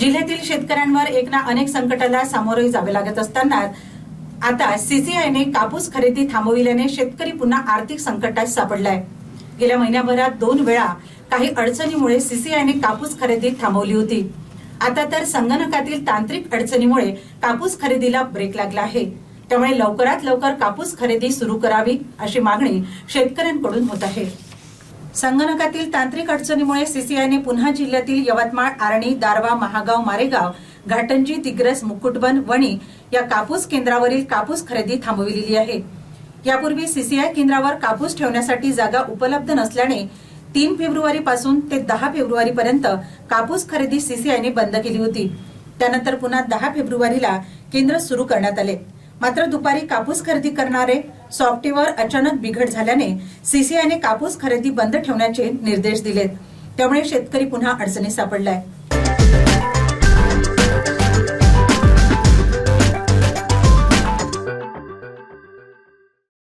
जिल्ह्यातील शेतकऱ्यांवर एक ना अनेक संकटाला सामोरे जावे लागत असताना आता सीसीआयने कापूस खरेदी थांबविल्याने शेतकरी पुन्हा आर्थिक संकटात सापडलाय. गेल्या महिन्याभरात दोन वेळा काही अडचणीमुळे सीसीआयने कापूस खरेदी थांबवली होती. आता तर संगणकातील तांत्रिक अडचणीमुळे कापूस खरेदीला ब्रेक लागला आहे. त्यामुळे लवकरात लवकर कापूस खरेदी सुरू करावी अशी मागणी शेतकऱ्यांकडून होत आहे. संगणकातील तांत्रिक अडचणीमुळे सीसीआयने पुन्हा जिल्ह्यातील यवतमाळ आर्णी दारवा महागाव मारेगाव घाटंजी दिग्रस मुकुटबन वणी या कापूस केंद्रावरील कापूस खरेदी थांबविलेली आहे. यापूर्वी सीसीआय केंद्रावर कापूस ठेवण्यासाठी जागा उपलब्ध नसल्याने तीन फेब्रुवारी पासून ते दहा फेब्रुवारी पर्यंत कापूस खरेदी सीसीआयने बंद केली होती. त्यानंतर पुन्हा दहा फेब्रुवारीला केंद्र सुरू करण्यात आले. मात्र दुपारी कापूस खरेदी करणारे सॉफ्टवेअर अचानक बिघड झाल्याने सीसीआयने कापूस खरेदी बंद ठेवण्याचे निर्देश दिलेत. त्यामुळे शेतकरी पुन्हा अडचणीत सापडलाय.